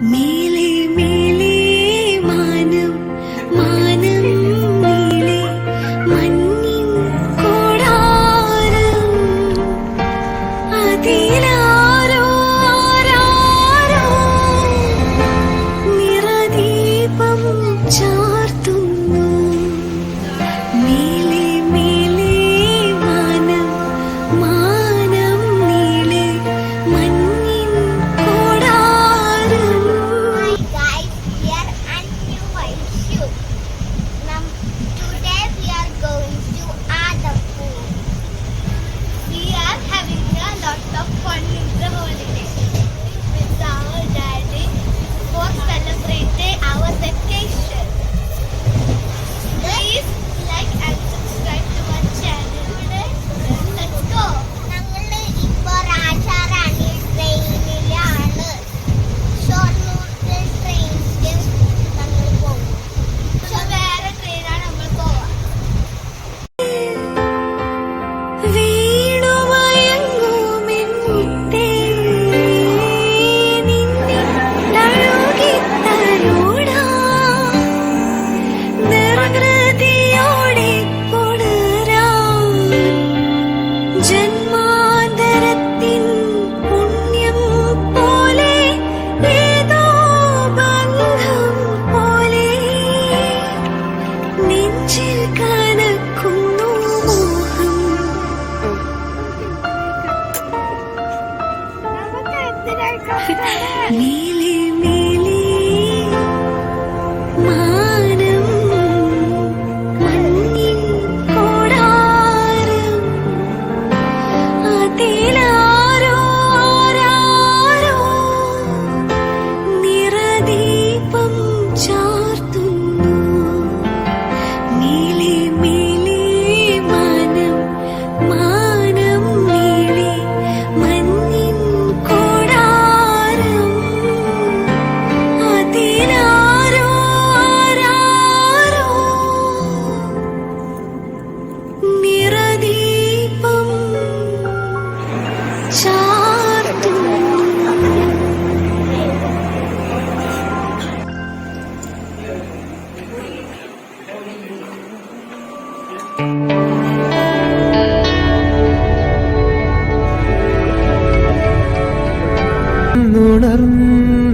Me. Yeah.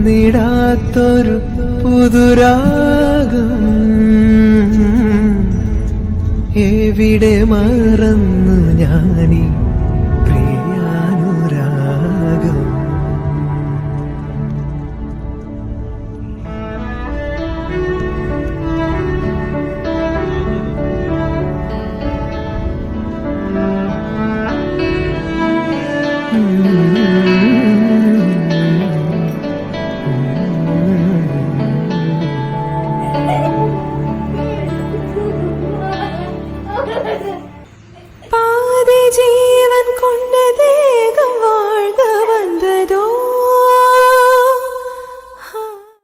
കണ്ണുണർന്നിടാത്തൊരു പുതുരാഗം എവിടെ മറന്ന് ഞാനി പ്രിയാനുരാഗം Mm-hmm.